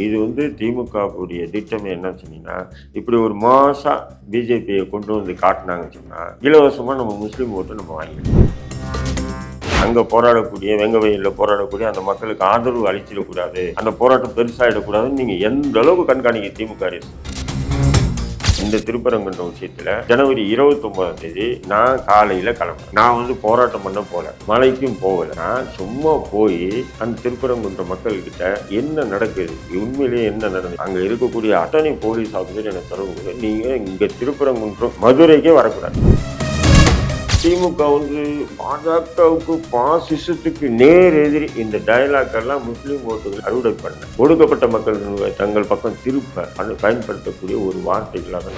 இது வந்து திமுகவுடைய திட்டம் என்ன சொன்னீங்கன்னா இப்படி ஒரு மாசா பிஜேபியை கொண்டு வந்து காட்டினாங்கன்னு சொன்னா இலவசமா நம்ம முஸ்லீம் ஓட்டு நம்ம வாங்கிக்கலாம் அங்க போராடக்கூடிய வெங்க போராடக்கூடிய அந்த மக்களுக்கு ஆதரவு அளிச்சிடக்கூடாது. அந்த போராட்டம் பெருசாகிடக்கூடாதுன்னு நீங்க எந்த அளவுக்கு கண்காணிக்க திமுக அரசு? இந்த திருப்பரங்குன்ற விஷயத்துல ஜனவரி இருபத்தி ஒன்பதாம் தேதி நான் காலையில கிளம்புறேன். நான் வந்து போராட்டம் பண்ண போல. மலைக்கும் போகல. நான் சும்மா போய் அந்த திருப்பரங்குன்ற மக்கள்கிட்ட என்ன நடக்குது? உண்மையிலேயே என்ன நடந்தது? அங்க இருக்கக்கூடிய அத்தனை போலீஸ் ஆஃபீஸர் எனக்கு தொடர்பு நீங்க இங்க திருப்பரங்குன்றம் மதுரைக்கே வரக்கூடாது. திமுக வந்து பாஜகவுக்கு பாசிசத்துக்கு நேர் எதிரி இந்த டயலாக் எல்லாம் முஸ்லீம் ஓட்டுகள் அறுவடை பண்ண. ஒடுக்கப்பட்ட மக்கள் தங்கள் பக்கம் திருப்ப அது பயன்படுத்தக்கூடிய ஒரு வார்த்தைகளாக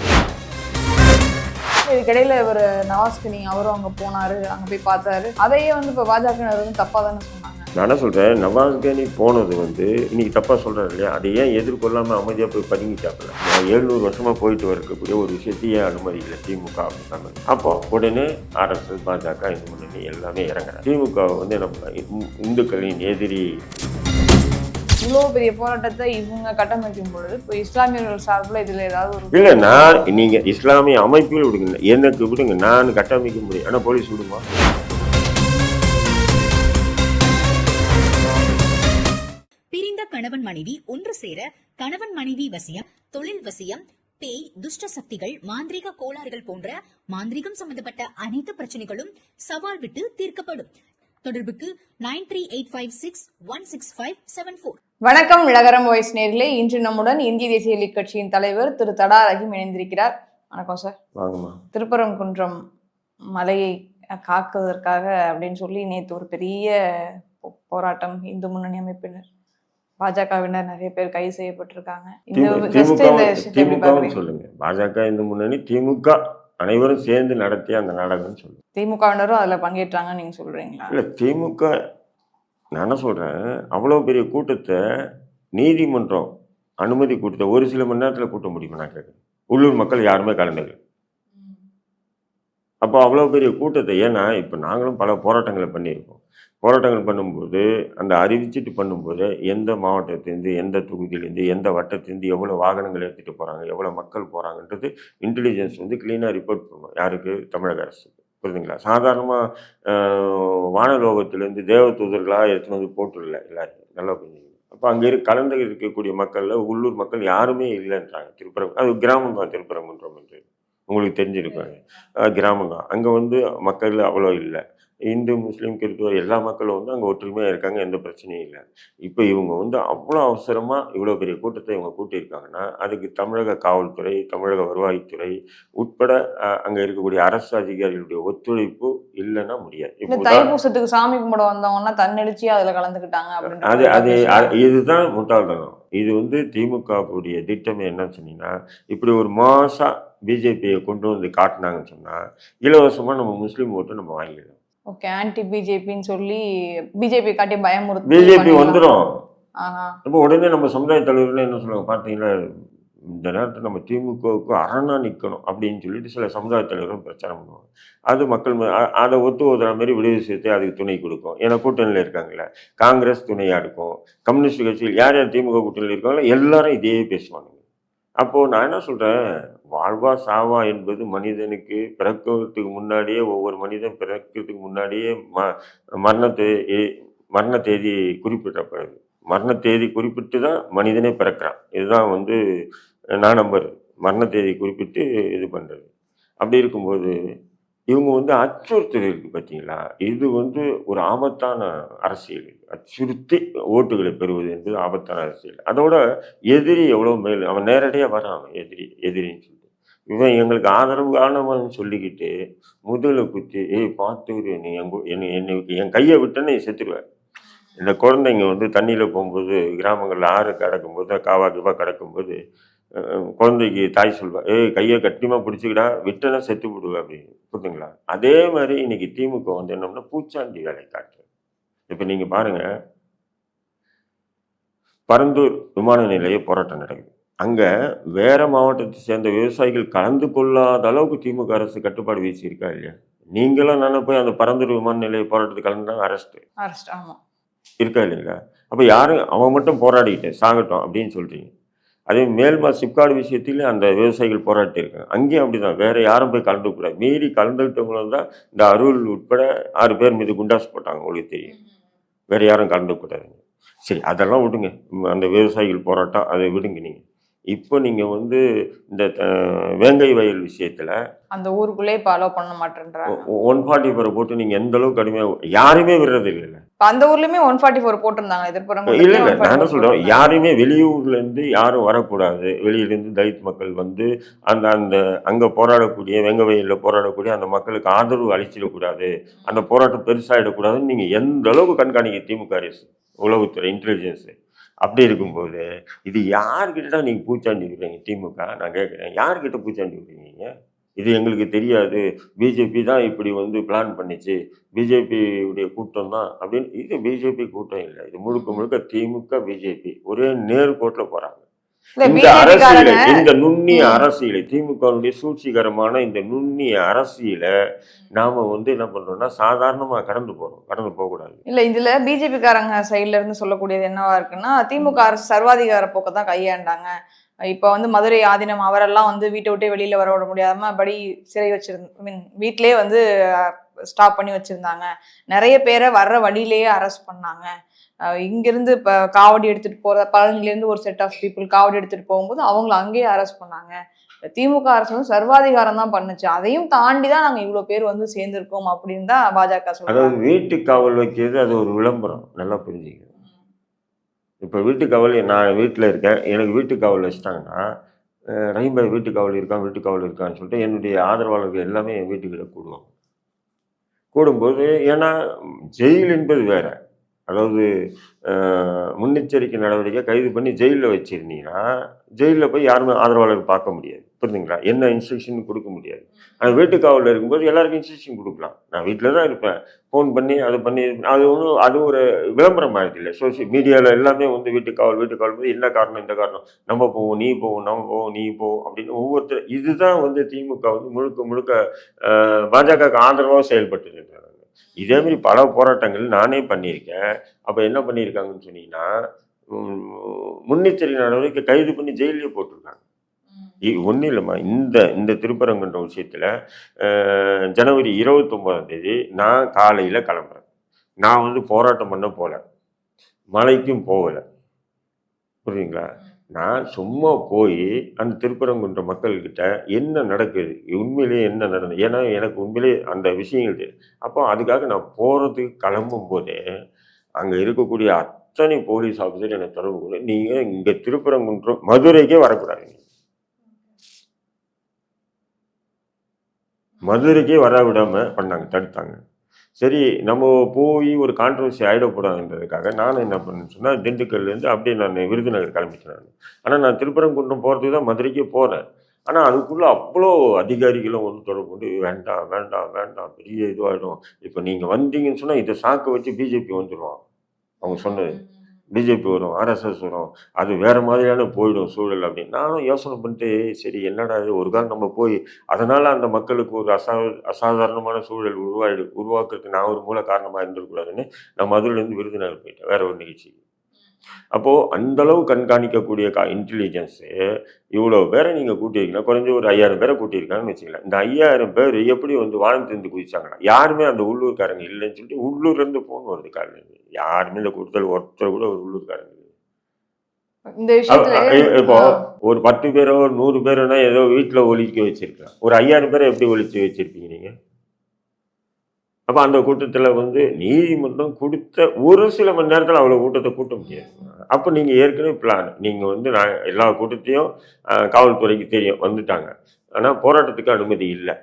இதுக்கிடையில இவர் நவாஸ்கினி அவரும் அங்க போனாரு அங்க போய் பார்த்தாரு. அதையே வந்து இப்ப பாஜக வந்து தப்பா தானே சொன்னாங்க. நான் என்ன சொல்றேன் நவாஸ் கனி போனது வந்து இன்னைக்கு தப்பா சொல்றாரு இல்லையா? அதை ஏன் எதிர்கொள்ளாம அமைதியா போய் பதுங்கிட்டாப்புல? நான் எழுநூறு வருஷமா போயிட்டு இருக்கக்கூடிய ஒரு விஷயத்தை ஏன் அனுமதிக்கல திமுக அப்படின்னாங்க அப்போ உடனே ஆர்எஸ்எஸ் பாஜக இந்த முன்னணி எல்லாமே இறங்குறாங்க. திமுக வந்து இந்து- இந்துக்களின் எதிரி. இவ்வளோ பெரிய போராட்டத்தை இவங்க கட்டமைக்கும் பொழுது இப்போ இஸ்லாமியர்கள் சார்பில் இதுல ஏதாவது ஒரு இல்ல நான் நீங்க இஸ்லாமிய அமைப்பில் விடுங்க. எனக்கு விடுங்க. நான் கட்டமைக்க முடியும். ஆனா போலீஸ் விடுமா? கணவன் மனைவி ஒன்று சேர கணவன் மனைவி வசியம் தொழில் வசியம் பேய் துஷ்ட சக்திகள் மாந்திரீக கோளாறுகள் போன்ற மாந்திரீகம் சம்பந்தப்பட்ட அனைத்து பிரச்சனைகளும் சவால் விட்டு தீர்க்கப்படும். தொடர்புக்கு nine three eight five six one six five seven four. வணக்கம் இளகரம் வாய்ஸ் நேர்களே. இன்று நம்முடன் இந்திய தேசிய லீக் கட்சியின் தலைவர் திரு தடா ரஹீம் இணைந்திருக்கிறார். வணக்கம் சார். திருப்பரங்குன்றம் மலையை காக்குவதற்காக அப்படின்னு சொல்லி நேற்று ஒரு பெரிய போராட்டம் இந்து முன்னணி அமைப்பினர் பாஜகவினர் நிறைய பேர் கைது செய்யப்பட்டிருக்காங்க. இந்த திமு- just இந்த திமுகவும் விஷயத்தை எப்படி திமுகவும் பார்க்கறீங்க? சொல்லுங்க. பாஜக இந்த முன்னணி திமுக அனைவரும் சேர்ந்து நடத்திய அந்த நாடகம்னு சொல்லுங்க. திமுகவினரும் அதுல பங்கேற்றாங்கன்னு நீங்க சொல்றீங்களா? இல்ல திமுக நான் என்ன சொல்றேன்? அவ்வளவு பெரிய கூட்டத்தை நீதிமன்றம் அனுமதி கொடுத்த ஒரு சில மணி நேரத்துல கூட்ட முடியுமா நான் கேட்குறேன் உள்ளூர் மக்கள் யாருமே கலந்துக்கல அப்போ அவ்வளோ பெரிய கூட்டத்தை ஏன்னா இப்போ நாங்களும் பல போராட்டங்களை பண்ணியிருக்கோம். போராட்டங்கள் பண்ணும்போது அந்த அறிவிச்சிட்டு பண்ணும்போது எந்த மாவட்டத்திலேருந்து எந்த தொகுதியிலேருந்து எந்த வட்டத்திலேருந்து எவ்வளோ வாகனங்கள் எடுத்துகிட்டு போகிறாங்க எவ்வளோ மக்கள் போகிறாங்கன்றது இன்டெலிஜென்ஸ் வந்து க்ளீனாக ரிப்போர்ட் பண்ணுவோம் யாருக்கு? தமிழக அரசு புரியுதுங்களா சாதாரணமாக வானலோகத்திலேருந்து தேவதூதர்களாக எடுத்துன்னு வந்து போட்டுடல எல்லாரும். நல்லா புரிஞ்சுக்கணும் அப்போ அங்கே இரு கலந்து இருக்கக்கூடிய மக்களில் உள்ளூர் மக்கள் யாருமே இல்லைன்றாங்க. திருப்பரம் அது கிராமம் தான் திருப்பரங்குன்றம் என்று. உங்களுக்கு தெரிஞ்சிருக்கும். அஹ் கிராமம் தான். அங்கே வந்து மக்கள் அவ்வளோ இல்லை. இந்து முஸ்லீம் கிறிஸ்துவ எல்லா மக்களும் வந்து அங்கே ஒற்றுமையாக இருக்காங்க எந்த பிரச்சனையும் இல்லை. இப்போ இவங்க வந்து அவ்வளோ அவசரமாக இவ்வளோ பெரிய கூட்டத்தை இவங்க கூட்டியிருக்காங்கன்னா அதுக்கு தமிழக காவல்துறை தமிழக வருவாய்த்துறை உட்பட அங்கே இருக்கக்கூடிய அரசு அதிகாரிகளுடைய ஒத்துழைப்பு இல்லைன்னா முடியாது. தைப்பூசத்துக்கு சாமி கும்பிட வந்தவங்கன்னா தன்னெழுச்சியா அதுல கலந்துக்கிட்டாங்க அது அது இதுதான் முட்டாள்தனம். இது வந்து திமுகவுடைய திட்டம் என்ன சொன்னீங்கன்னா இப்படி ஒரு மாசா பிஜேபியை கொண்டு வந்து காட்டினாங்கன்னு சொன்னா இலவசமா நம்ம முஸ்லீம் ஓட்டு நம்ம வாங்கிடலாம். ஓகே ஆன்டி பிஜேபின்னு சொல்லி பிஜேபி காட்டி பயமுறுத்தி பிஜேபி. வந்துடும். இப்போ உடனே நம்ம சமுதாய தலைவர்கள் என்ன சொல்லுவாங்க பார்த்தீங்களா? இந்த நேரத்தில் நம்ம திமுகவுக்கு அரணா நிற்கணும் அப்படின்னு சொல்லிட்டு சில சமுதாய தலைவர்கள் பிரச்சாரம் பண்ணுவாங்க. அது மக்கள் அதை ஒத்து ஓதுற மாதிரி விடுதலை சிறுத்தை அதுக்கு துணை கொடுக்கும். ஏன்னா கூட்டணியில் இருக்காங்கல்ல. காங்கிரஸ் துணையாக இருக்கும். கம்யூனிஸ்ட் கட்சியில் யார் யார் திமுக கூட்டணியில் இருக்காங்களோ எல்லாரும் இதே பேசுவாங்க அப்போது நான் என்ன சொல்கிறேன் வாழ்வா சாவா என்பது மனிதனுக்கு பிறக்கிறதுக்கு முன்னாடியே ஒவ்வொரு மனிதன் பிறக்கிறதுக்கு முன்னாடியே ம மரண தே மரண தேதி குறிப்பிடப்படுது. மரண தேதி குறிப்பிட்டு தான் மனிதனே பிறக்கிறான். இதுதான் வந்து நான் நம்புறது. மரண தேதி குறிப்பிட்டு இது பண்ணுறது அப்படி இருக்கும்போது இவங்க வந்து அச்சுறுத்தல் இருக்குது பார்த்தீங்களா இது வந்து ஒரு ஆபத்தான அரசியல். அச்சுறுத்தி ஓட்டுகளை பெறுவது என்பது ஆபத்தான அரசியல். அதோட எதிரி எவ்வளோ மேல் அவன் நேரடியாக வரான் அவன் எதிரி எதிரின்னு சொல்லிட்டு. இவன் எங்களுக்கு ஆதரவு ஆதரவானவன் சொல்லிக்கிட்டு முதல குத்தி ஏய் பார்த்து நீ என் என்னை என்னை என் கையை விட்டேன்னு செத்துருவேன் இந்த குழந்தைங்க வந்து தண்ணியில் போகும்போது கிராமங்களில் ஆறு கிடக்கும்போது காவா கிவா கிடக்கும்போது குழந்தைக்கு தாய் சொல்வா ஏய் கையை கட்டிமா பிடிச்சிக்கிடா விட்டனா செத்து விடுவ அப்படின்னு புரியுதுங்களா அதே மாதிரி இன்னைக்கு திமுக வந்து என்னன்னா பூச்சாண்டி வேலை காட்டுறது இப்போ நீங்கள் பாருங்க பரந்தூர் விமான நிலைய போராட்டம் நடக்குது. அங்கே வேற மாவட்டத்தை சேர்ந்த விவசாயிகள் கலந்து கொள்ளாத அளவுக்கு திமுக அரசு கட்டுப்பாடு வீசியிருக்கா இல்லையா? நீங்களும் நானும் போய் அந்த பரந்தூர் விமான நிலைய போராட்டத்துக்கு கலந்துனா அரெஸ்ட் அரெஸ்ட் ஆமா. இருக்கா இல்லைங்களா? அப்போ யாரும் அவன் மட்டும் போராடிக்கிட்டேன் சாகட்டும் அப்படின்னு சொல்கிறீங்க அதே மேல்மா சிப்காடு விஷயத்திலையும் அந்த விவசாயிகள் போராட்டியிருக்காங்க அங்கேயும் அங்கேயும் அப்படிதான். வேறு யாரும் போய் கலந்துக்கூடாது மீறி கலந்துக்கிட்டவங்களும் தான் இந்த அருள் உட்பட ஆறு பேர் மீது குண்டாஸ் போட்டாங்க உங்களுக்கு தெரியும். வேறு யாரும் கலந்துக்கூடாதுங்க சரி அதெல்லாம் விடுங்க. அந்த விவசாயிகள் போராட்டம் அதை விடுங்க நீங்கள் இப்போ நீங்கள் வந்து இந்த வேங்கை வயல் விஷயத்தில் அந்த ஊருக்குள்ளே இப்போ அலோவ் பண்ண மாட்டேன்றாங்க. ஒன் ஃபார்ட்டி ஃபோரை போட்டு நீங்கள் எந்த அளவுக்கு கடுமையாக யாருமே விடுறது இல்லைல்ல. இப்போ அந்த ஊர்லயுமே ஒன் ஃபார்ட்டி ஃபோர் போட்டிருந்தாங்க. எதிர்ப்புறங்க இல்லை இல்லை நான் என்ன சொல்கிறேன் யாருமே வெளியூர்லேருந்து யாரும் வரக்கூடாது. வெளியிலேருந்து தலித் மக்கள் வந்து அந்த அந்த அங்கே போராடக்கூடிய வெங்க வயலில் போராடக்கூடிய அந்த மக்களுக்கு ஆதரவு அளிச்சிடக்கூடாது. அந்த போராட்டம் பெருசாகிடக்கூடாதுன்னு நீங்கள் எந்த அளவுக்கு கண்காணிக்க திமுக அரசு உளவுத்துறை இன்டெலிஜென்ஸு அப்படி இருக்கும்போது இது யார்கிட்ட தான் நீங்கள் பூச்சாண்டி விடுறீங்க? திமுக நான் கேட்குறேன். யார்கிட்ட பூச்சாண்டி விடுறீங்க இது எங்களுக்கு தெரியாது. பிஜேபி தான் இப்படி வந்து பிளான் பண்ணிச்சு. பிஜேபியுடைய கூட்டம் தான் அப்படின்னு இது பிஜேபி கூட்டம் இல்லை. இது முழுக்க முழுக்க திமுக பிஜேபி. ஒரே நேர்கோட்டில் போகிறாங்க இந்த அரசியலை இந்த நுண்ணிய. அரசியலை திமுகவுடைய சூழ்ச்சிகரமான இந்த நுண்ணிய அரசியலை நாம வந்து என்ன பண்றோம்னா சாதாரணமா கடந்து போறோம். கடந்து போகக்கூடாது. இல்ல இதுல பிஜேபி காரங்க சைடுல இருந்து சொல்லக்கூடியது என்னவா இருக்குன்னா திமுக அரசு சர்வாதிகார போக்கை தான் கையாண்டாங்க. இப்ப வந்து மதுரை ஆதீனம் அவரெல்லாம் வந்து வீட்டை விட்டே வெளியில வர விட முடியாம படி சிறை வச்சிருந்த மீன் வீட்லயே வந்து ஸ்டாப் பண்ணி வச்சிருந்தாங்க. நிறைய பேரை வர்ற வழியிலேயே அரெஸ்ட் பண்ணாங்க. இங்கிருந்து இப்போ காவடி எடுத்துட்டு போற பழனிலேருந்து ஒரு செட் ஆஃப் பீப்புள் காவடி எடுத்துட்டு போகும்போது அவங்கள அங்கேயே அரெஸ்ட் பண்ணாங்க. திமுக அரசு வந்து சர்வாதிகாரம் தான் பண்ணுச்சு. அதையும் தாண்டி தான் நாங்கள் இவ்வளோ பேர் வந்து சேர்ந்துருக்கோம் அப்படின்னு தான் பாஜக அதாவது வீட்டு காவல் வைக்கிறது அது ஒரு விளம்பரம். நல்லா புரிஞ்சுக்கணும் இப்போ வீட்டு காவல் நான் வீட்டில் இருக்கேன். எனக்கு வீட்டு காவல் வச்சுட்டாங்கன்னா அஹ் வீட்டு காவல் இருக்கான் வீட்டு காவல் இருக்கான்னு சொல்லிட்டு என்னுடைய ஆதரவாளர்கள் எல்லாமே என் வீட்டுக்கிட்ட கூடுவாங்க. கூடும்போது ஏன்னா ஜெயில் என்பது வேறு. அதாவது முன்னெச்சரிக்கை நடவடிக்கை கைது பண்ணி ஜெயிலில் வச்சிருந்தீங்கன்னா ஜெயிலில் போய் யாருமே ஆதரவாளர் பார்க்க முடியாது. புரியுதுங்களா என்ன இன்ஸ்ட்ரக்ஷன் கொடுக்க முடியாது. ஆனால் வீட்டு காவலில் இருக்கும்போது எல்லாருக்கும் இன்ஸ்ட்ரக்ஷன் கொடுக்கலாம். நான் வீட்டில் தான் இருப்பேன். ஃபோன் பண்ணி அது பண்ணி அது ஒன்றும் அது ஒரு விளம்பரம் ஆகுது இல்லை. சோசியல் மீடியாவில் எல்லாமே வந்து வீட்டு காவல் வீட்டு காவல் போது என்ன காரணம் இந்த காரணம்? நம்ம போவோம் நீ போவோம் நம்ம போவோம் நீ போவோம் அப்படின்னு ஒவ்வொருத்தர் இதுதான் வந்து திமுக வந்து முழுக்க முழுக்க பாஜகவுக்கு ஆதரவாக செயல்பட்டு இருக்காங்க இதே மாதிரி பல போராட்டங்கள் நானே பண்ணியிருக்கேன். அப்போ என்ன பண்ணியிருக்காங்கன்னு சொன்னீங்கன்னா முன்னெச்சரிக்கை நடவடிக்கை கைது பண்ணி ஜெயிலே போட்டிருக்காங்க. ஒன்றும் இல்லைம்மா. இந்த இந்த திருப்பரங்குன்ற விஷயத்தில் ஜனவரி இருபத்தொம்போதாம் தேதி நான் காலையில் கிளம்புறேன். நான் வந்து போராட்டம் பண்ண போகல மலைக்கும் போகலை. புரியுதுங்களா? நான் சும்மா போய் அந்த திருப்பரங்குன்ற மக்கள்கிட்ட என்ன நடக்குது? உண்மையிலேயே என்ன நடந்தது? ஏன்னா எனக்கு உண்மையிலேயே அந்த விஷயங்கள் தெரியும் அப்போ அதுக்காக நான் போகிறதுக்கு கிளம்பும் போதே அங்கே இருக்கக்கூடிய அத்தனை போலீஸ் ஆஃபீஸர் என்னை தொடர்பு கொண்டு நீங்கள் இங்கே திருப்பரங்குன்றம் மதுரைக்கே வரக்கூடாது. மதுரைக்கே வர விடாமல் பண்ணாங்க தடுத்தாங்க. சரி நம்ம போய் ஒரு கான்ட்ரவர்சி ஆகிடக்கூடாதுன்றதுக்காக நான் என்ன பண்ணேன்னு சொன்னால் திண்டுக்கல்லேருந்து அப்படியே நான் விருதுநகர் கிளம்பிட்டேன் நான். ஆனால் நான் திருப்பரங்குன்றம் போகிறதுக்கு தான் மதுரைக்கே போகிறேன் ஆனால் அதுக்குள்ளே அவ்வளோ அதிகாரிகளும் வந்து தொடர்பு கொண்டு வேண்டாம் வேண்டாம் வேண்டாம் பெரிய இதுவாகிடும் இப்போ நீங்கள் வந்தீங்கன்னு சொன்னால் இதை சாக்கு வச்சு பிஜேபி வந்துடுவான் அவங்க சொன்னது. பிஜேபி வரும் ஆர்எஸ்எஸ் வரும் அது வேறு மாதிரியான போயிடும் சூழல் அப்படின்னு. நானும் யோசனை பண்ணிட்டு சரி என்னடா இது? ஒரு காலம் நம்ம போய் அதனால் அந்த மக்களுக்கு ஒரு அசா அசாதாரணமான சூழல் உருவாயிடு உருவாக்குறதுக்கு நான் ஒரு மூல காரணமாக இருந்திருக்கூடாதுன்னு நான் மதுரையிலேருந்து விருதுநகர் போயிட்டேன். வேற ஒரு நிகழ்ச்சி அப்போது அந்த அளவு கண்காணிக்கக்கூடிய கா இன்டெலிஜென்ஸு இவ்வளோ பேரை நீங்கள் கூட்டியிருக்கீங்கன்னா குறைஞ்ச ஒரு ஐயாயிரம் பேரை கூட்டியிருக்காங்கன்னு வச்சுக்கலாம் இந்த ஐயாயிரம் பேர் எப்படி வந்து வாழ்ந்து குதிச்சாங்கன்னா யாருமே அந்த உள்ளூர்காரங்க இல்லைன்னு சொல்லிட்டு உள்ளூர்லேருந்து ஃபோன் வருது காலையில். யாருமே இந்த கூட்டத்தில் ஒருத்தர் கூட ஒரு உள்ளூர்காரங்க இப்போ. ஒரு பத்து பேரோ ஒரு நூறு பேரோனா ஏதோ வீட்டில் ஒழிக்க வச்சிருக்கலாம். ஒரு ஐயாயிரம் பேரை எப்படி ஒழிச்சு வச்சிருப்பீங்க நீங்கள் அப்போ அந்த கூட்டத்தில் வந்து நீதிமன்றம் கொடுத்த ஒரு சில மணி நேரத்தில் அவ்வளோ கூட்டத்தை கூட்ட முடியாது. அப்போ நீங்கள் ஏற்கனவே பிளான் நீங்கள் வந்து நான் எல்லா கூட்டத்தையும் காவல்துறைக்கு தெரியும். வந்துட்டாங்க. ஆனால் போராட்டத்துக்கு அனுமதி இல்லை.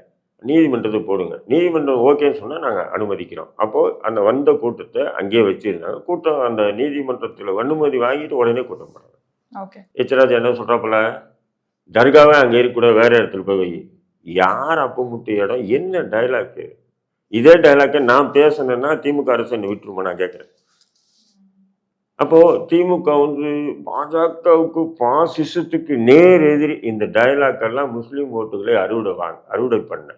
நீதிமன்றத்தை போடுங்க. நீதிமன்றம் ஓகேன்னு சொன்னால் நாங்கள் அனுமதிக்கிறோம். அப்போது அந்த வந்த கூட்டத்தை அங்கேயே வச்சுருந்தாங்க. கூட்டம் அந்த நீதிமன்றத்தில் அனுமதி வாங்கிட்டு உடனே கூட்டம் போடுறாங்க ஓகே. எச்ராஜ் என்ன சொல்கிறாப்புல தர்காவே அங்கே இருக்கக்கூடாது வேற இடத்துல போய் யார் அப்போ முட்டு இடம்? என்ன டைலாக்கு இதே டைலாக்கை நான் பேசினேன்னா திமுக அரசு என்னை விட்டுருமா நான் கேட்குறேன் அப்போது திமுக வந்து பாஜகவுக்கு பாசிசத்துக்கு நேர் எதிரி இந்த டைலாக்கெல்லாம் முஸ்லீம் ஓட்டுகளை அறுவடை வாங்க அறுவடை பண்ண.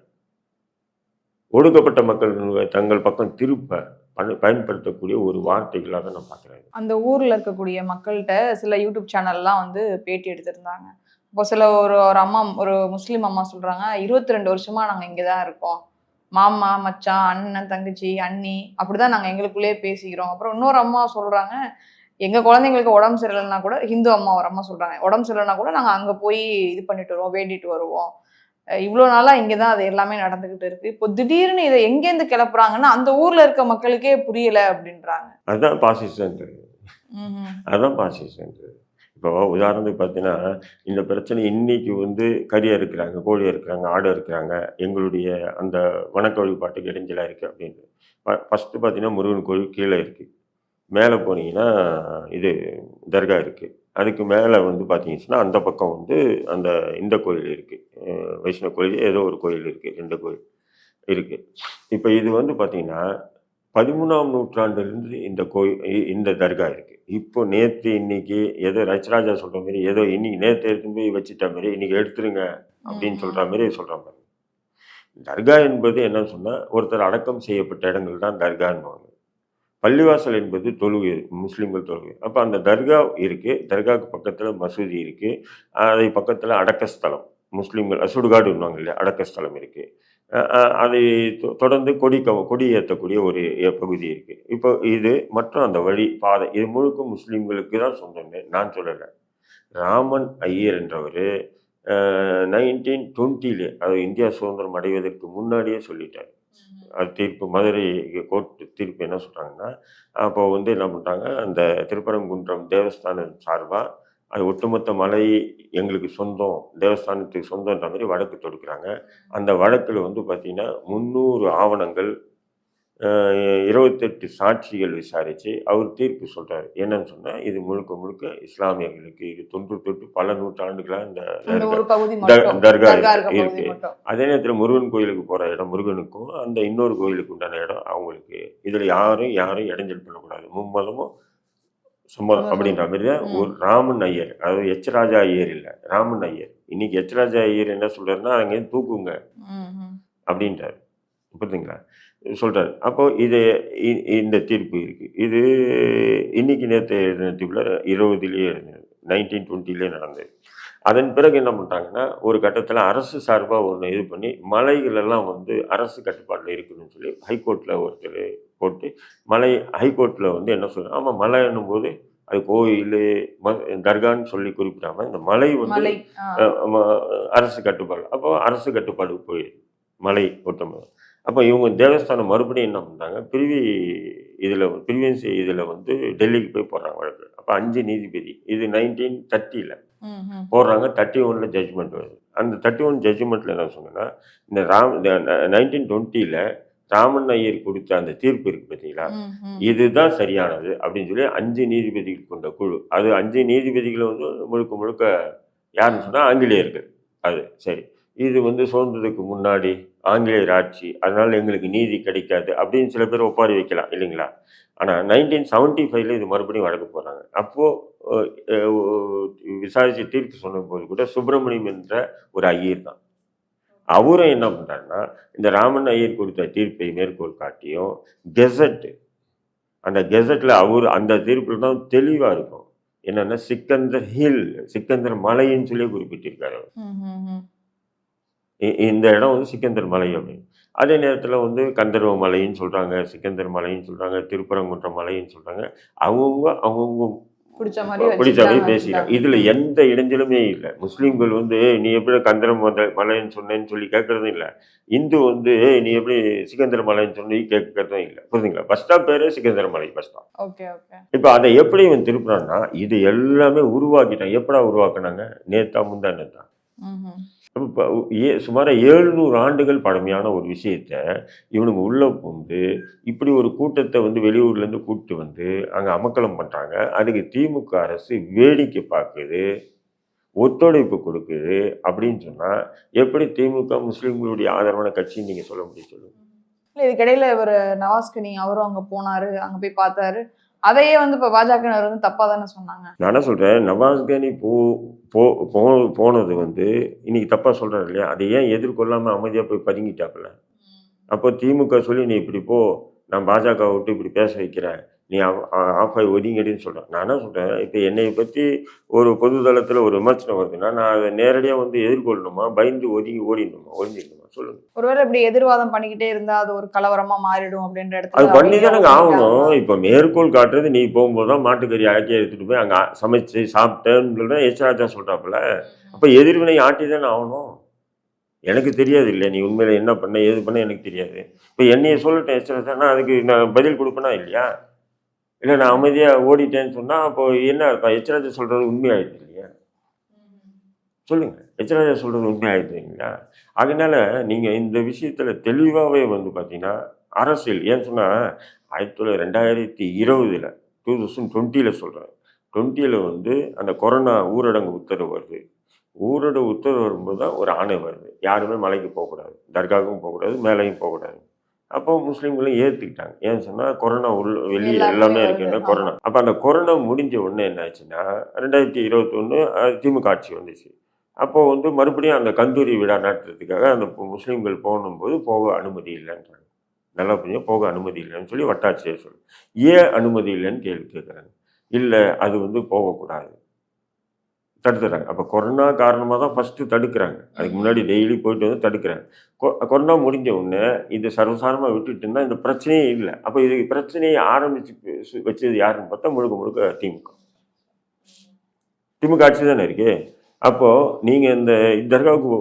ஒடுக்கப்பட்ட மக்கள் தங்கள் பக்கம் திருப்ப பயன்படுத்தக்கூடிய ஒரு வார்த்தைகளாக தான் நான் பார்க்குறேன் அந்த ஊரில் இருக்கக்கூடிய மக்கள்கிட்ட சில யூடியூப் சேனல்லாம் வந்து பேட்டி எடுத்திருந்தாங்க. இப்போ சில ஒரு ஒரு அம்மா ஒரு முஸ்லீம் அம்மா சொல்கிறாங்க இருபத்தி ரெண்டு வருஷமாக நாங்கள் இங்கே தான் இருக்கோம். மாமா மச்சான் அண்ணன் தங்கச்சி அண்ணி அப்படிதான் நாங்க எங்களுக்குள்ளேயே பேசிக்கிறோம். அப்புறம் இன்னொரு அம்மா சொல்றாங்க எங்க குழந்தைங்களுக்கு உடம்பு சரியில்லைன்னா கூட ஹிந்து அம்மா ஒரு அம்மா சொல்றாங்க. உடம்பு சரியில்லைன்னா கூட நாங்க அங்க போய் இது பண்ணிட்டு வருவோம் வேண்டிட்டு வருவோம். அஹ் இவ்வளவு நாளா இங்கதான் அது எல்லாமே நடந்துகிட்டு இருக்கு. இப்போ திடீர்னு இதை எங்கேருந்து கிளப்புறாங்கன்னா அந்த ஊர்ல இருக்க மக்களுக்கே புரியல அப்படின்றாங்க. அதுதான் பாசிசன்றது. அதுதான் பாசிசன்றது. இப்போ உதாரணத்துக்கு பார்த்தீங்கன்னா இந்த பிரச்சனை இன்னைக்கு வந்து கறி இருக்கிறாங்க கோழி இருக்கிறாங்க ஆடு இருக்கிறாங்க எங்களுடைய அந்த வணக்க வழிபாட்டுக்கு இடைஞ்சலாக இருக்குது அப்படின்னு ஃபஸ்ட்டு பார்த்தீங்கன்னா முருகன் கோயில் கீழே இருக்குது மேலே போனீங்கன்னா இது தர்கா இருக்குது அதுக்கு மேலே வந்து பார்த்தீங்கன்னா அந்த பக்கம் வந்து அந்த இந்த கோயில் இருக்குது வைஷ்ணவ கோயில் ஏதோ ஒரு கோயில் இருக்குது ரெண்டு கோயில் இருக்குது இப்போ இது வந்து பார்த்தீங்கன்னா பதிமூணாம் நூற்றாண்டுலேருந்து இந்த கோயில் இந்த தர்கா இருக்குது இப்போ நேற்று இன்னைக்கு ஏதோ ரச்சராஜா சொல்கிற மாதிரி ஏதோ இன்னைக்கு நேற்று எடுத்துன்னு போய் வச்சிட்ட மாதிரி இன்னைக்கு எடுத்துருங்க அப்படின்னு சொல்கிற மாதிரி சொல்கிறாங்க தர்கா என்பது என்னன்னு சொன்னால் ஒருத்தர் அடக்கம் செய்யப்பட்ட இடங்கள் தான் தர்கான்னுவாங்க. பள்ளிவாசல் என்பது தொழுகை முஸ்லீம்கள் தொழுகை. அப்போ அந்த தர்கா இருக்குது தர்காவுக்கு பக்கத்தில் மசூதி இருக்குது அதை பக்கத்தில் அடக்கஸ்தலம் முஸ்லீம்கள் சுடுகாடுன்னுவாங்க இல்லையா அடக்கஸ்தலம் இருக்குது அதை தொடர்ந்து கொடி க கொடி ஏற்றக்கூடிய ஒரு பகுதி இருக்குது இப்போ இது மற்றும் அந்த வழி பாதை இது முழுக்க முஸ்லீம்களுக்கு தான் சொந்தமே நான் சொல்லலை. ராமன் ஐயர் என்றவர் நைன்டீன் டுவெண்ட்டிலே அது இந்தியா சுதந்திரம் அடைவதற்கு முன்னாடியே சொல்லிட்டார். அது தீர்ப்பு மதுரை கோர்ட்டு தீர்ப்பு என்ன சொல்கிறாங்கன்னா அப்போ வந்து என்ன பண்ணுறாங்க அந்த திருப்பரங்குன்றம் தேவஸ்தானம் சார்பாக அது ஒட்டுமொத்த மலை எங்களுக்கு சொந்தம் தேவஸ்தானத்துக்கு சொந்தன்ற மாதிரி வழக்கு தொடுக்கிறாங்க. அந்த வழக்கில் வந்து பார்த்திங்கன்னா முந்நூறு ஆவணங்கள் இருபத்தெட்டு சாட்சிகள் விசாரித்து அவர் தீர்ப்பு சொல்கிறார் என்னன்னு சொன்னால் இது முழுக்க முழுக்க இஸ்லாமியர்களுக்கு இது தொன்று தொட்டு பல நூற்றாண்டுகளாக இந்த தர்கா இருக்கு, அதே நேரத்தில் முருகன் கோயிலுக்கு போகிற இடம் முருகனுக்கும் அந்த இன்னொரு கோயிலுக்கு உண்டான இடம் அவங்களுக்கு. இதில் யாரும் யாரும் இடைஞ்சல் பண்ணக்கூடாது. மும்மதமும் சம்மதம். அப்படின்ற மாதிரி தான். ஒரு ராமன் ஐயர். அதாவது எச் ராஜா ஐயர் இல்லை ராமன் ஐயர். இன்னைக்கு எச் ராஜா ஐயர் என்ன சொல்றாருன்னா அங்கேருந்து தூக்குங்க. அப்படின்றார். புரியுதுங்களா சொல்றாரு. அப்போ இது இந்த தீர்ப்பு இருக்கு. இது இன்னைக்கு நேற்று எழுதின தீர்ப்பில் இருபதுலேயே எழுதினது. நைன்டீன் டுவெண்ட்டிலே நடந்தது. அதன் பிறகு என்ன பண்ணிட்டாங்கன்னா ஒரு கட்டத்தில் அரசு சார்பாக ஒன்று இது பண்ணி மலைகள் எல்லாம் வந்து அரசு கட்டுப்பாட்டில் இருக்கணும்னு சொல்லி ஹைகோர்ட்டில் ஒருத்தர் போட்டு மலை ஹைகோர்ட்டில் வந்து என்ன சொல்றாங்க ஆமாம் மலை என்னும்போது அது கோயில் ம தர்கான்னு சொல்லி குறிப்பிடாம இந்த மலை வந்து அரசு கட்டுப்பாடு. அப்போ அரசு கட்டுப்பாடு போயிடுது மலை ஒட்டுமொத்தம் அப்போ இவங்க தேவஸ்தானம் மறுபடியும் என்ன பண்ணுறாங்க பிரிவி இதில் பிரிவியன்சி இதில் வந்து டெல்லிக்கு போய் போடுறாங்க வழக்கு. அப்போ அஞ்சு நீதிபதி. இது நைன்டீன் தேர்ட்டியில். போடுறாங்க தேர்ட்டி ஒனில் ஜட்ஜ்மெண்ட் வருது. அந்த தேர்ட்டி ஒன் ஜட்ஜ்மெண்ட்டில் என்ன சொன்னேன்னா இந்த ராம் நைன்டீன் டுவெண்ட்டியில் ராமன் ஐயர் கொடுத்த அந்த தீர்ப்பு இருக்கு பார்த்தீங்களா. இதுதான் சரியானது அப்படின்னு சொல்லி அஞ்சு நீதிபதிகள் கொண்ட குழு. அது அஞ்சு நீதிபதிகள் வந்து முழுக்க முழுக்க யாருன்னு சொன்னால் ஆங்கிலேயர்கள். அது சரி. இது வந்து சுதந்திரத்துக்கு முன்னாடி ஆங்கிலேயர் ஆட்சி அதனால் எங்களுக்கு நீதி கிடைக்காது அப்படின்னு சில பேர் ஒப்பாரி வைக்கலாம் இல்லைங்களா? ஆனால் நைன்டீன் செவன்ட்டி ஃபைவ்ல இது மறுபடியும் வழக்கு போகிறாங்க அப்போது விசாரித்து தீர்ப்பு சொன்னபோது கூட சுப்பிரமணியம் என்ற ஒரு ஐயர் தான். அவரும் என்ன பண்ணுறாருன்னா இந்த ராமன் ஐயர் கொடுத்த தீர்ப்பை மேற்கோள் காட்டியும் கெசட் அந்த கெசட்டில் அவர் அந்த தீர்ப்பில் தான் தெளிவாக இருக்கும். என்னென்னா சிக்கந்தர் ஹில் சிக்கந்தர் மலைன்னு சொல்லி குறிப்பிட்டிருக்காரு இந்த இடம் வந்து சிக்கந்தர் மலை அப்படின்னு அதே நேரத்தில் வந்து கந்தர்வ மலைன்னு சொல்கிறாங்க சிக்கந்தர் மலைன்னு சொல்கிறாங்க திருப்பரங்குன்றம் மலைன்னு சொல்கிறாங்க அவங்கவுங்க அவங்கவுங்க பிடிச்ச மாதிரி பிடிச்ச மாதிரி பேசிக்கிறாங்க. இதில் எந்த இடைஞ்சலுமே இல்லை. முஸ்லீம்கள் வந்து நீ எப்படி கந்தர மலை மலைன்னு சொன்னேன்னு சொல்லி கேட்கறதும் இல்லை. இந்து வந்து "ஏய், நீ எப்படி சிக்கந்தர் மலைன்னு சொல்லி கேட்கறதும் இல்லை. புரியுதுங்களா பஸ் ஸ்டாப் பேரே சிக்கந்தர் மலை பஸ் ஸ்டாப். Okay okay. இப்போ அதை எப்படி இவன் திருப்புறான்னா இது எல்லாமே உருவாக்கிட்டான். எப்படா உருவாக்குனாங்க? நேத்தா முந்தா நேத்தா. ஏ சுமார் எழுநூறு ஆண்டுகள் பழமையான ஒரு விஷயத்த இவனுங்க உள்ளே புகுந்து இப்படி ஒரு கூட்டத்தை வந்து வெளியூர்லேருந்து கூப்பிட்டு வந்து அங்கே அமக்கலம் பண்ணுறாங்க அதுக்கு திமுக அரசு வேடிக்கை பார்க்குது ஒத்துழைப்பு கொடுக்குது அப்படின்னு சொன்னால் எப்படி திமுக முஸ்லீம்களுடைய ஆதரவான கட்சின்னு நீங்கள் சொல்ல முடியும் சொல்லுங்கள் இல்லை இதுக்கிடையில் இவர் நவாஸ்கனி அவரும் அங்கே போனாரு அங்கே போய் பார்த்தாரு. அதையே வந்து இப்போ பாஜகவினர் வந்து தப்பாக தானே சொன்னாங்க. நான் என்ன சொல்கிறேன் நவாஸ்கனி போ போ போ- போனது வந்து இன்னைக்கு தப்பாக சொல்கிறார் இல்லையா? அதை ஏன் எதிர்கொள்ளாமல் அமைதியாக போய் பதுங்கிட்டாப்புல? அப்போ திமுக சொல்லி நீ இப்படி போ நான் பாஜக விட்டு இப்படி பேச வைக்கிறேன். நீ ஆஃப் ஆகி ஒதுங்கடின்னு சொல்கிறேன் நான் என்ன சொல்கிறேன் இப்போ என்னை பற்றி ஒரு பொது தளத்தில் ஒரு விமர்சனம் வருதுன்னா நான் அதை நேரடியாக வந்து எதிர்கொள்ளணுமா? பயந்து ஒதுங்கி ஓடிடணுமா? ஒழிஞ்சிக்கணுமா சொல்லுங்கள் ஒருவேளை இப்படி எதிர்வாதம் பண்ணிக்கிட்டே இருந்தா அது ஒரு கலவரமா மாறிடும் அப்படின்ற அது இடத்துல பண்ணி அவங்க தானங்க ஆகணும். இப்போ மேற்கோள் காட்டுறது நீ போகும்போது தான் மாட்டுக்கறி ஆக்கி எடுத்துகிட்டு போய் அங்கே சமைச்சு சாப்பிட்டேன்னு தான் எச்ராஜா சொல்கிறாப்புல அப்போ எதிர்வினை ஆட்டி தானே ஆகணும். எனக்கு தெரியாது இல்லை நீ உண்மையில என்ன பண்ண ஏது பண்ண எனக்கு தெரியாது. இப்போ என்னைய சொல்லட்டேன் எச்ராஜா நான் அதுக்கு நான் பதில் கொடுப்பேனா இல்லையா? இல்லை நான் அமைதியாக ஓடிட்டேன்னு சொன்னால் அப்போ என்ன அர்த்தம்? எச்ராஜா சொல்கிறது உண்மையாயிடுது இல்லையா சொல்லுங்க எச்ராஜா சொல்கிறது இல்லையா அதனால நீங்கள் இந்த விஷயத்தில் தெளிவாகவே வந்து பார்த்தீங்கன்னா அரசியல் ஏன்னு சொன்னால் ஆயிரத்தி தொள்ளாயிரத்தி ரெண்டாயிரத்தி இருபதில் டூ தௌசண்ட் டுவெண்ட்டியில் சொல்கிறேன் டுவெண்ட்டியில் வந்து அந்த கொரோனா ஊரடங்கு உத்தரவு வருது. ஊரடங்கு உத்தரவு வரும்போது தான் ஒரு ஆணை வருது. யாருமே மலைக்கு போகக்கூடாது தர்காவுக்கும் போகக்கூடாது மேலேயும் போகக்கூடாது அப்போ முஸ்லீம்களும் ஏற்றுக்கிட்டாங்க ஏன்னு சொன்னால் கொரோனா உள் வெளியே எல்லாமே இருக்குன்னா. கொரோனா. அப்போ அந்த கொரோனா முடிஞ்ச உடனே என்ன ஆச்சுன்னா ரெண்டாயிரத்தி இருபத்தொன்று திமுக ஆட்சி வந்துச்சு. அப்போ வந்து மறுபடியும் அந்த கந்தூரி விழா நடத்துறதுக்காக அந்த முஸ்லீம்கள் போகும்போது போக அனுமதி இல்லைன்றாங்க. நல்லா புரியும் போக அனுமதி இல்லைன்னு சொல்லி வட்டாட்சியர் சொல்லு ஏன் அனுமதி இல்லைன்னு கேள்வி கேட்குறாங்க. இல்லை அது வந்து போகக்கூடாது. தடுத்துறாங்க. அப்போ கொரோனா காரணமாக தான் ஃபஸ்ட்டு தடுக்கிறாங்க. அதுக்கு முன்னாடி டெய்லி போயிட்டு வந்து தடுக்கிறாங்க. கொ- கொரோனா முடிஞ்ச உடனே இது சர்வசாரமாக விட்டுட்டு இருந்தால் இந்த பிரச்சனையே இல்லை. அப்போ இது பிரச்சனையை ஆரம்பித்து வச்சது யாருன்னு பார்த்தா முழுக்க முழுக்க திமுக. திமுக ஆட்சி தானே இருக்குது அப்போது நீங்கள் இந்த தர்காவுக்கு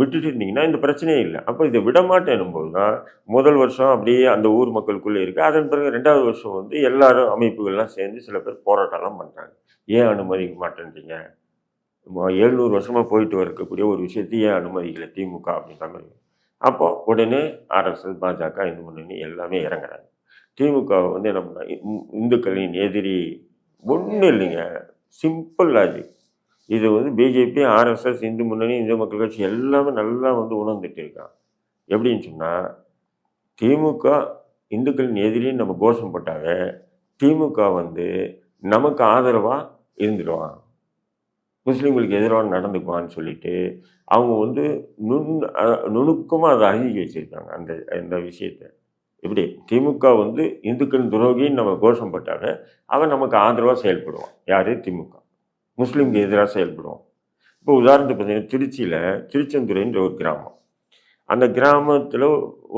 விட்டுட்டு இருந்தீங்கன்னா இந்த பிரச்சனையே இல்லை. அப்போ இதை விடமாட்டேன்னும் போது தான் முதல் வருஷம் அப்படியே அந்த ஊர் மக்களுக்குள்ளே இருக்குது அதன் பிறகு ரெண்டாவது வருஷம் வந்து எல்லாரும் அமைப்புகள்லாம் சேர்ந்து சில பேர் போராட்டம்லாம் பண்ணுறாங்க ஏன் அனுமதிக்க மாட்டேன்றீங்க? எழுநூறு வருஷமாக போயிட்டு இருக்கக்கூடிய ஒரு விஷயத்தையே ஏன் திமுக அப்படின்ற மாதிரி அப்போ உடனே ஆர்எஸ்எஸ் பாஜக இந்து முன்னணி எல்லாமே இறங்குறாங்க. திமுக வந்து என்ன பண்ண இந்~ இந்துக்களின் எதிரி ஒன்றும் இல்லைங்க. Simple logic. இது வந்து பிஜேபி ஆர்எஸ்எஸ் இந்து முன்னணி இந்து மக்கள் கட்சி எல்லாமே நல்லா வந்து உணர்ந்துட்டு இருக்கான் எப்படின்னு சொன்னால் திமுக இந்துக்களின் எதிரின்னு நம்ம கோஷம் போட்டாவே திமுக வந்து நமக்கு ஆதரவாக இருந்துடுவான் முஸ்லீம்களுக்கு எதிராக நடந்துக்குவான்னு சொல்லிட்டு அவங்க வந்து நுண் நுணுக்கமாக அதை அணுகி வச்சுருக்காங்க அந்த அந்த விஷயத்தை. எப்படி? திமுக வந்து இந்துக்கள் துரோகின்னு நம்ம கோஷம் போட்டாவே அவன் நமக்கு ஆதரவாக செயல்படுவான். யார்? திமுக. முஸ்லீம்க்கு எதிராக செயல்படுவோம். இப்போ உதாரணத்துக்கு பார்த்தீங்கன்னா திருச்சியில் திருச்செந்துறைன்ற ஒரு கிராமம். அந்த கிராமத்தில்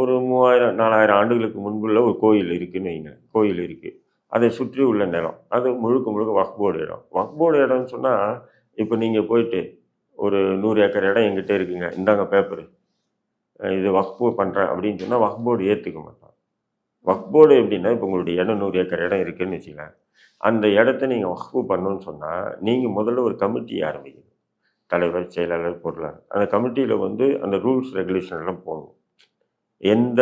ஒரு மூவாயிரம் நாலாயிரம் ஆண்டுகளுக்கு முன்புள்ள ஒரு கோயில் இருக்குன்னு வைங்க. கோயில் இருக்குது அதை சுற்றி உள்ள நிலம். அது முழுக்க முழுக்க வக்போர்டு இடம். வக்போர்டு இடம்னு சொன்னால் இப்போ நீங்கள் போயிட்டு ஒரு நூறு ஏக்கர் இடம் எங்கிட்ட இருக்குங்க. இந்தாங்க பேப்பரு. இது வக்போ பண்ணுறேன் அப்படின்னு சொன்னால் வக்போர்டு ஏற்றுக்க மாட்டான். வக்போர்டு எப்படின்னா இப்போ உங்களுடைய இடம் நூறு ஏக்கர் இடம் இருக்குன்னு வச்சுக்கலாம் அந்த இடத்த நீங்கள் வக்ஃபு பண்ணணும்னு சொன்னால் நீங்கள் முதல்ல ஒரு கமிட்டி ஆரம்பிக்கணும். தலைவர் செயலாளர் பொருளாளர். அந்த கமிட்டியில் வந்து அந்த ரூல்ஸ் ரெகுலேஷன் எல்லாம் போகணும் எந்த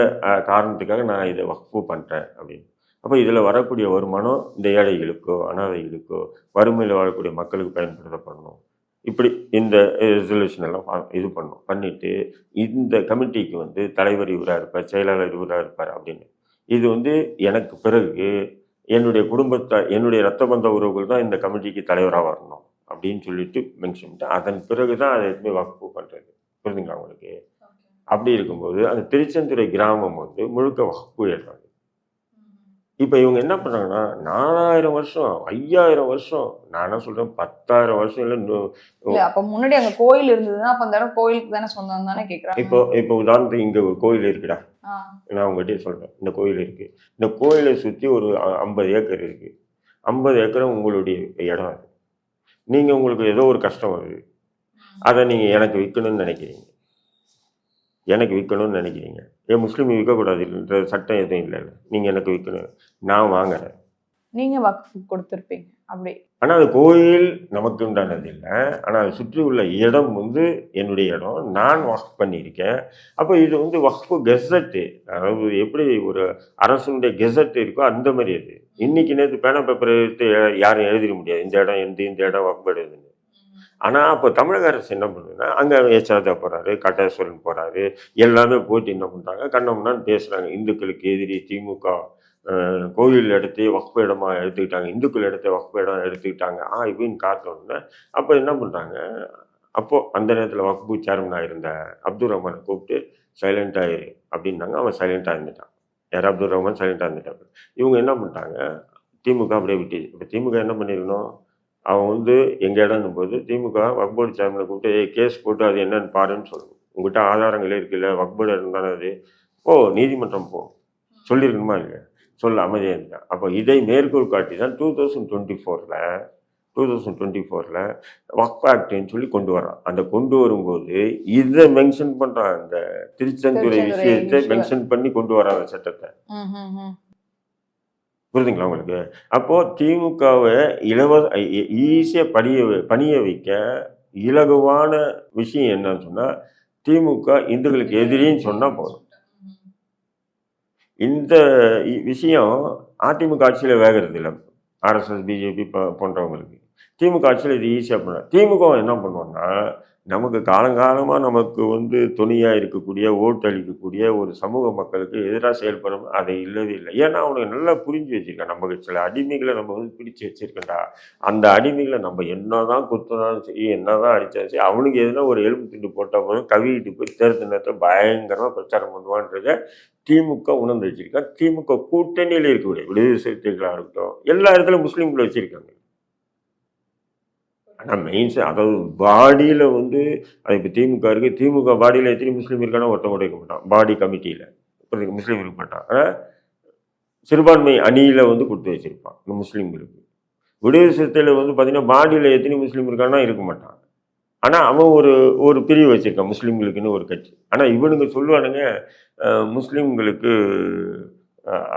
காரணத்துக்காக நான் இதை வக்ஃபு பண்ணுறேன் அப்படின்னு. அப்போ இதில் வரக்கூடிய வருமானம் இந்த ஏழைகளுக்கோ அனாதைகளுக்கோ வறுமையில் வாழக்கூடிய மக்களுக்கு பயன்படுத்தப்படணும் இப்படி இந்த ரெசல்யூஷன் எல்லாம் இது பண்ணும் பண்ணிவிட்டு இந்த கமிட்டிக்கு வந்து தலைவர் இவராக இருப்பார் செயலாளர் இவராக இருப்பார் அப்படின்னு. இது வந்து எனக்கு பிறகு என்னுடைய குடும்பத்தை என்னுடைய ரத்த பந்த உறவுகள் தான் இந்த கமிட்டிக்கு தலைவராக வரணும் அப்படின்னு சொல்லிட்டு மென்ஷன் பண்ணிட்டு அதன் பிறகு தான் அதை எடுத்து வகுப்பு பண்ணுறது புரியுதுங்களா உங்களுக்கு? அப்படி இருக்கும்போது அந்த திருச்செந்துறை கிராமம் வந்து முழுக்க வகுப்பு ஏற்றாங்க இப்போ இவங்க என்ன பண்ணுறாங்கன்னா நாலாயிரம் வருஷம் ஐயாயிரம் வருஷம் நான் என்ன சொல்கிறேன் பத்தாயிரம் வருஷம் இல்லை அப்ப முன்னாடி அங்க கோயில் இருந்ததுன்னா அப்ப அந்த கோயிலுக்கு தானே சொந்தம் தானே கேக்குறாங்க. இப்போ இப்போ உதாரணத்துக்கு இங்கே ஒரு கோயில் இருக்குடா. நான் உங்கள்கிட்ட சொல்கிறேன் இந்த கோயில் இருக்குது இந்த கோயிலை சுற்றி ஒரு ஐம்பது ஏக்கர் இருக்குது ஐம்பது ஏக்கர் உங்களுடைய இடம் அது. நீங்கள் உங்களுக்கு ஏதோ ஒரு கஷ்டம் வருது. அதை நீங்கள் எனக்கு விற்கணும்னு நினைக்கிறீங்க. எனக்கு விற்கணும்னு நினைக்கிறீங்க. ஏன் முஸ்லீம் விற்கக்கூடாதுன்ற சட்டம் எதுவும் இல்லைல்ல. நீங்கள் எனக்கு விற்கணும். நான் வாங்குறேன். நீங்க வக்ஃபு கொடுத்துருப்பீங்க. அப்படி. ஆனால் அது கோயில் நமக்கு உண்டானது இல்லை. ஆனால் அதை சுற்றி உள்ள இடம் வந்து என்னுடைய இடம். நான் ஒர்க் பண்ணியிருக்கேன். அப்போ இது வந்து வக்ஃபு கெசட்டு அதாவது எப்படி ஒரு அரசுடைய கெசட் இருக்கோ அந்த மாதிரி அது. இன்னைக்கு நேற்று பேனா பேப்பர் எடுத்து யாரும் எழுதிட முடியாது. இந்த இடம் எந்த இந்த இடம் வக்ஃப் ஆனால் அப்போ தமிழக அரசு என்ன பண்ணுதுன்னா அங்கே ஏச்சாதா போகிறாரு கட்டேஸ்வரன் போகிறாரு எல்லாமே போட்டு என்ன பண்ணுறாங்க கண்ணம்னான்னு பேசுகிறாங்க இந்துக்களுக்கு எதிரி திமுக கோயில் இடத்தை வக்ஃபு இடமா எடுத்துக்கிட்டாங்க. இந்துக்கள் இடத்தை வக்ஃபு இடம் எடுத்துக்கிட்டாங்க. ஆ இப்படின்னு காட்டணும்னா அப்போ என்ன பண்ணுறாங்க அப்போது அந்த நேரத்தில் வக்ஃபு சேர்மனாக இருந்த அப்துல் ரஹ்மானை கூப்பிட்டு சைலண்ட் ஆயிரு அப்படின்னாங்க. அவன் சைலண்ட்டாக இருந்துட்டான். யார் அப்துல் ரஹ்மான் சைலண்டாக இருந்துட்டாங்க இவங்க என்ன பண்ணிட்டாங்க திமுக அப்படியே விட்டு இப்போ திமுக என்ன பண்ணிருக்கணும்? அவன் வந்து எங்கள் இடம் போது திமுக வக்போர்டு சேர்மனை கூப்பிட்டு "ஏய், கேஸ் போட்டு அது என்னன்னு பாருன்னு சொல்லணும் உங்ககிட்ட ஆதாரங்களே இருக்குல்ல வக்போர்டு இருந்தானே அது ஓ நீதிமன்றம் போ. சொல்லியிருக்கணுமா இல்லையா? சொல்ல அமைதியாக இருந்தான் அப்போ இதை மேற்கோள் காட்டி தான் டூ தௌசண்ட் டுவெண்ட்டி ஃபோரில் டூ தௌசண்ட் டுவெண்ட்டி ஃபோரில் வக்ஃப் ஆக்ட்னு சொல்லி கொண்டு வரான் அந்த கொண்டு வரும்போது இதை மென்ஷன் பண்ணுறான் அந்த திருச்செந்துறை விஷயத்தை. மென்ஷன் பண்ணி கொண்டு வரான் அந்த சட்டத்தை. புரியுதுங்களா உங்களுக்கு? அப்போ திமுகவை இலவச ஈஸியாக படிய வை- பணிய வைக்க இலகுவான விஷயம் என்னன்னு சொன்னா திமுக இந்துக்களுக்கு எதிரின்னு சொன்னா போதும். இந்த இ- விஷயம் அதிமுக ஆட்சியில் வேகிறது இல்லை ஆர்எஸ்எஸ் பிஜேபி போன்றவங்களுக்கு. திமுக ஆட்சியில் இது ஈஸியாக பண்ண திமுக என்ன பண்ணுவோம்னா நமக்கு காலங்காலமாக நமக்கு வந்து துணியாக இருக்கக்கூடிய ஓட்டளிக்கக்கூடிய ஒரு சமூக மக்களுக்கு எதிராக செயல்படும் அதை இல்லவே இல்லை. ஏன்னா அவனுக்கு நல்லா புரிஞ்சு வச்சுருக்கான் நம்ம சில அடிமைகளை நம்ம வந்து பிடிச்சி வச்சுருக்கண்டா அந்த அடிமைகளை நம்ம என்ன தான் குத்துனாலும் சரி என்னதான் அடித்தாலும் சரி அவனுக்கு எதுனா ஒரு எலும்பு துண்டு போட்டால் போதும் கவிட்டு போய் தேர்தல் நேரத்தில் பயங்கரமாக பிரச்சாரம் பண்ணுவான்றதை திமுக உணர்ந்து வச்சுருக்கான் திமுக கூட்டணியில் இருக்கக்கூடிய விடுதலை சிறுத்தைகளாக இருக்கட்டும் எல்லா இடத்துலையும் முஸ்லீம்களை வச்சுருக்காங்க. ஆனால் மெயின்ஸ் அதாவது பாடியில் வந்து அது இப்போ திமுக இருக்குது திமுக பாடியில் எத்தனை முஸ்லீம் இருக்கானா ஒருத்தன் கூட இருக்க மாட்டான். பாடி கமிட்டியில் இப்போ முஸ்லீம் இருக்க மாட்டான். ஆனால் சிறுபான்மை அணியில் வந்து கொடுத்து வச்சுருப்பான். இந்த முஸ்லீம்களுக்கு. விடுதலை சிறுத்தையில் வந்து பார்த்திங்கன்னா பாடியில் எத்தனை முஸ்லீம் இருக்கானா இருக்க மாட்டான். ஆனால் அவன் ஒரு ஒரு பிரிவு வச்சுருக்கான். முஸ்லீம்களுக்குன்னு ஒரு கட்சி. ஆனால் இவனுங்க சொல்லுவானுங்க முஸ்லீம்களுக்கு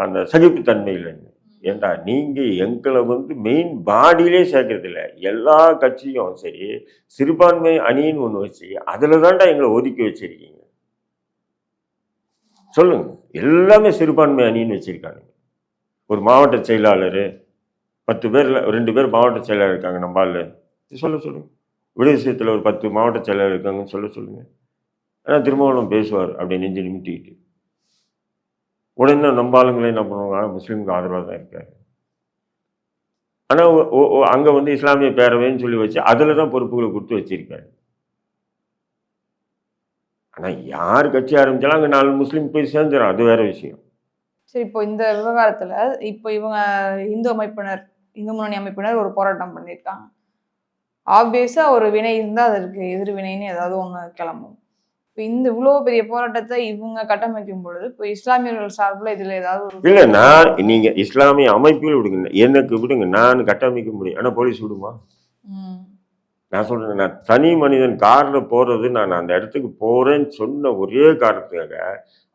அந்த சகிப்புத்தன்மை இல்லைன்னு ஏண்டா நீங்கள் எங்களை வந்து மெயின் பாடியிலே சேர்க்கறதில்ல. எல்லா கட்சியும் சரி சிறுபான்மை அணின்னு ஒன்று வச்சு அதில் தான்டா எங்களை ஒதுக்கி வச்சிருக்கீங்க. சொல்லுங்க. எல்லாமே சிறுபான்மை அணின்னு வச்சுருக்காங்க. ஒரு மாவட்ட செயலாளர் பத்து பேரில் ரெண்டு பேர் மாவட்ட செயலாளர் இருக்காங்க நம்ம ஆளு. சொல்ல சொல்லுங்க. விடுதலை ஒரு பத்து மாவட்ட செயலாளர் இருக்காங்கன்னு சொல்ல சொல்லுங்கள் ஆனால் திருமாவளவன் பேசுவார் அப்படி நெஞ்சு நிமிட்டிக்கிட்டு உடனே நம்ம ஆளுங்களே என்ன பண்ணுவாங்க? முஸ்லீமுக்கு ஆதரவாக தான் இருக்காரு ஆனால் அங்கே வந்து இஸ்லாமிய பேரவைன்னு சொல்லி வச்சு அதில் தான் பொறுப்புகளை கொடுத்து வச்சிருக்காரு. ஆனால் யார் கட்சி ஆரம்பிச்சாலும் அங்கே நாலு முஸ்லீம் போய் சேர்ந்துடும் அது வேற விஷயம். சரி இப்போ இந்த விவகாரத்தில் இப்போ இவங்க இந்து அமைப்பினர் இந்து முன்னணி அமைப்பினர் ஒரு போராட்டம் பண்ணியிருக்காங்க. ஆப்வியஸாக ஒரு வினை இருந்தால் அதற்கு எதிர்வினைன்னு ஏதாவது ஒன்று கிளம்பும். இப்போ இந்த இவ்வளோ பெரிய போராட்டத்தை இவங்க கட்டமைக்கும் பொழுது இப்போ இஸ்லாமியர்கள் சார்பில் இதுல ஏதாவது இல்லை நான் நீங்கள் இஸ்லாமிய அமைப்பில் விடுங்க. எனக்கு விடுங்க. நான் கட்டமைக்க முடியும். ஆனால் போலீஸ் விடுமா? நான் சொல்றேன் நான் தனி மனிதன் காரில் போகிறது நான் அந்த இடத்துக்கு போகிறேன்னு சொன்ன ஒரே காரணத்துக்காக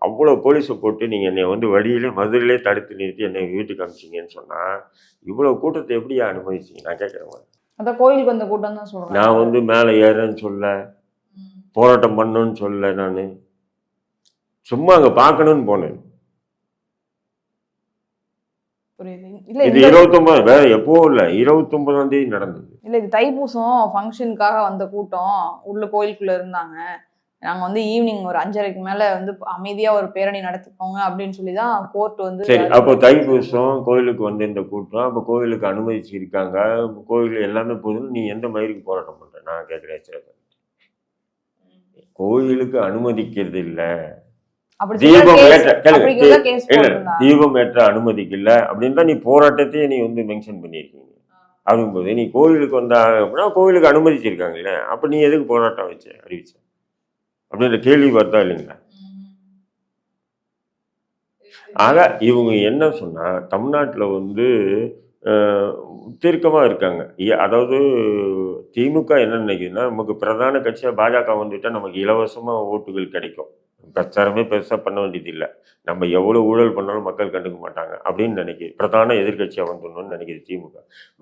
அவ்வளோ போலீஸை போட்டு நீங்கள் என்னை வந்து வழியிலே மதுரையிலே தடுத்து நிறுத்தி என்னை வீட்டுக்கு அனுப்பிச்சிங்கன்னு சொன்னால் இவ்வளோ கூட்டத்தை எப்படியா அனுமதிச்சிங்க? நான் கேட்குறேன் அதான் கோயிலுக்கு வந்த கூட்டம் தான் சொல்றாங்க. நான் வந்து மேலே ஏறேன்னு சொல்ல போராட்டம் பண்ணணும்னு சொல்ல நான். சும்மா அங்கே பார்க்கணும்னு போனேன். இது இந்த இருபத்தொம்பது வேற எப்போ இல்லை இருபத்தொம்பதாம் தேதி நடந்தது. இல்ல இது தைப்பூசம் ஃபங்க்ஷனுக்காக வந்த கூட்டம். உள்ள கோயிலுக்குள்ள இருந்தாங்க. நாங்க வந்து ஈவினிங் ஒரு அஞ்சரைக்கு மேல வந்து அமைதியா ஒரு பேரணி நடத்திக்கோங்க அப்படின்னு சொல்லி தான் கோர்ட் வந்து சரி அப்போ தைப்பூசம் கோயிலுக்கு வந்து இந்த கூட்டம். அப்போ கோயிலுக்கு அனுமதிச்சிருக்காங்க. கோயில் எல்லாமே போதும் நீ எந்த மயிருக்கு போராட்டம் பண்ற? நான் கேட்குறேன். கோயிலுக்கு அனுமதிக்கிறது இல்ல தீபம் ஏற்ற கேளுங்க, தீபம் ஏற்ற அனுமதிக்கல அப்படின்னு தான் நீ போராட்டத்தையே நீ வந்து மென்ஷன் பண்ணியிருக்கீங்க. அப்படிங்கும்போது நீ கோயிலுக்கு வந்தா அப்படின்னா கோயிலுக்கு அனுமதிச்சிருக்காங்கல்ல அப்போ நீ எதுக்கு போராட்டம் வச்ச அறிவிச்ச? அப்படின்ற கேள்வி வருதா இல்லைங்களா? ஆக இவங்க என்ன சொன்னா தமிழ்நாட்டில் வந்து தீர்க்கமாக இருக்காங்க. ஏ- அதாவது திமுக என்ன நினைக்குதுன்னா நமக்கு பிரதான கட்சியாக பாஜக வந்துவிட்டால் நமக்கு இலவசமாக ஓட்டுகள் கிடைக்கும். பிரச்சாரமே பெருசாக பண்ண வேண்டியது இல்லை. நம்ம எவ்வளோ ஊழல் பண்ணாலும் மக்கள் கண்டுக்க மாட்டாங்க அப்படின்னு நினைக்கிது. பிரதான எதிர்க்கட்சியாக வந்துடணும்னு நினைக்குது திமுக.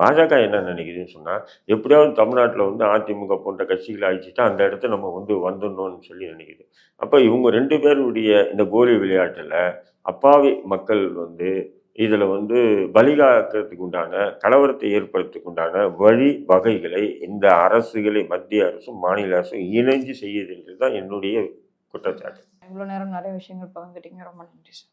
பாஜக என்ன நினைக்குதுன்னு சொன்னால் எப்படியாவது தமிழ்நாட்டில் வந்து அதிமுக போன்ற கட்சிகளை அழிச்சிட்டா அந்த இடத்த நம்ம வந்து வந்துடணும்னு சொல்லி நினைக்குது. அப்போ இவங்க ரெண்டு பேருடைய இந்த கோலி விளையாட்டில் அப்பாவி மக்கள் வந்து இதில் வந்து பலிகாக்கிறதுக்கு உண்டான கலவரத்தை ஏற்படுத்துக்கு உண்டான வழி வகைகளை இந்த அரசுகளை மத்திய அரசும் மாநில அரசும் இணைஞ்சு செய்யுதுன்றது தான் என்னுடைய குற்றச்சாட்டு. இவ்வளோ நேரம் நிறைய விஷயங்கள் பகிர்ந்துட்டீங்க. ரொம்ப நன்றி சார்.